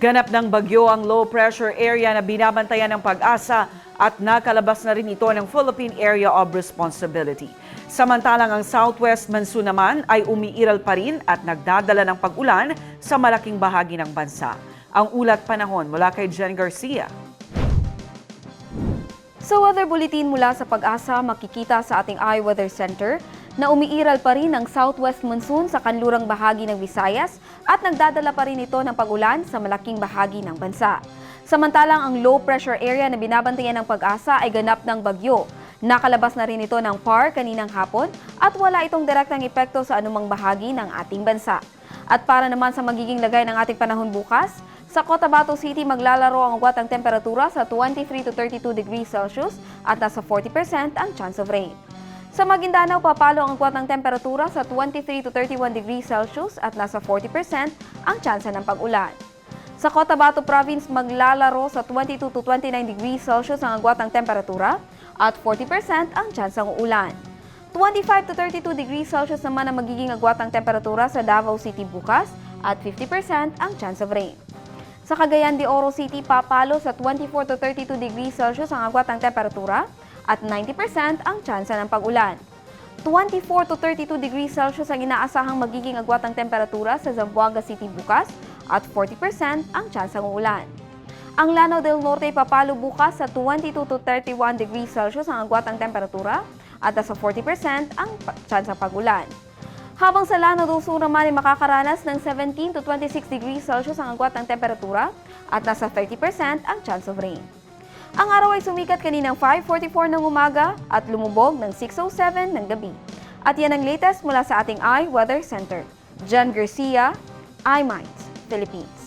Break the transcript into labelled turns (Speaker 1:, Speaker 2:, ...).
Speaker 1: Ganap ng bagyo ang low pressure area na binabantayan ng pag-asa at nakalabas na rin ito ng Philippine Area of Responsibility. Samantalang ang southwest monsoon naman ay umiiral pa rin at nagdadala ng pag-ulan sa malaking bahagi ng bansa. Ang ulat panahon mula kay Jen Garcia.
Speaker 2: Sa weather bulletin mula sa pag-asa, makikita sa ating iWeather Center na umiiral pa rin ang southwest monsoon sa kanlurang bahagi ng Visayas at nagdadala pa rin ito ng pag-ulan sa malaking bahagi ng bansa. Samantalang ang low pressure area na binabantayan ng pag-asa ay ganap ng bagyo. Nakalabas na rin ito ng PAR kaninang hapon at wala itong direktang epekto sa anumang bahagi ng ating bansa. At para naman sa magiging lagay ng ating panahon bukas, sa Cotabato City maglalaro ang ugat ang temperatura sa 23 to 32 degrees Celsius at nasa 40% ang chance of rain. Sa Maguindanao, papalo ang ugat ng temperatura sa 23 to 31 degrees Celsius at nasa 40% ang tsansa ng pag-ulan. Sa Cotabato Province, maglalaro sa 22 to 29 degrees Celsius ang agwat ng temperatura at 40% ang tsansang ulan. 25 to 32 degrees Celsius naman ang magiging agwat ng temperatura sa Davao City bukas at 50% ang chance of rain. Sa Cagayan de Oro City, papalo sa 24 to 32 degrees Celsius ang agwat ng temperatura at 90% ang tsansa ng pag-ulan. 24 to 32 degrees Celsius ang inaasahang magiging agwat ng temperatura sa Zamboanga City bukas at 40% ang tsansang ulan. Ang Lanao del Norte ay papalo bukas sa 22 to 31 degrees Celsius ang agwat ng temperatura at nasa 40% ang tsansang pag-ulan. Habang sa Lanao del Sur naman ay makakaranas ng 17 to 26 degrees Celsius ang agwat ng temperatura at nasa 30% ang chance of rain. Ang araw ay sumikat kaninang 5.44 ng umaga at lumubog ng 6.07 ng gabi. At yan ang latest mula sa ating iWeather Center. John Garcia, iMinds, Philippines.